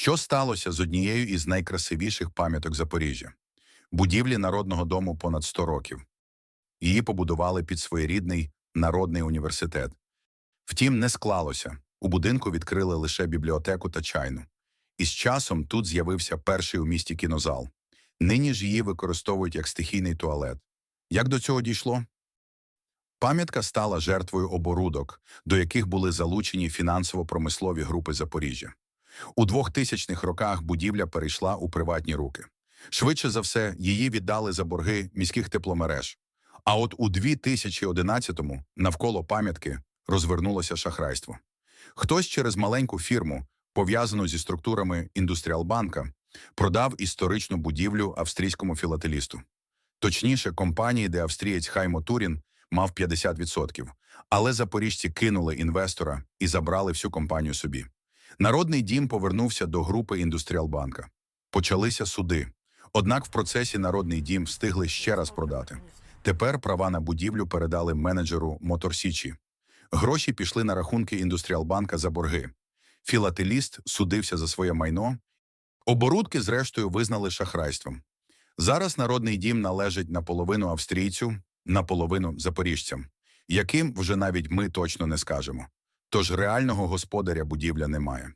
Що сталося з однією із найкрасивіших пам'яток Запоріжжя? Будівлі Народного дому понад 100 років. Її побудували під своєрідний народний університет. Втім, не склалося. У будинку відкрили лише бібліотеку та чайну. І з часом тут з'явився перший у місті кінозал. Нині ж її використовують як стихійний туалет. Як до цього дійшло? Пам'ятка стала жертвою оборудок, до яких були залучені фінансово-промислові групи Запоріжжя. У 2000-х роках будівля перейшла у приватні руки. Швидше за все, її віддали за борги міських тепломереж. А от у 2011-му навколо пам'ятки розвернулося шахрайство. Хтось через маленьку фірму, пов'язану зі структурами індустріалбанка, продав історичну будівлю австрійському філателісту. Точніше, компанії, де австрієць Хаймо Турін мав 50%. Але запоріжці кинули інвестора і забрали всю компанію собі. Народний дім повернувся до групи індустріалбанка. Почалися суди. Однак в процесі Народний дім встигли ще раз продати. Тепер права на будівлю передали менеджеру Моторсічі. Гроші пішли на рахунки індустріалбанка за борги. Філателіст судився за своє майно. Оборудки, зрештою, визнали шахрайством. Зараз Народний дім належить наполовину австрійцю, наполовину запоріжцям, яким вже навіть ми точно не скажемо. Тож реального господаря будівля немає.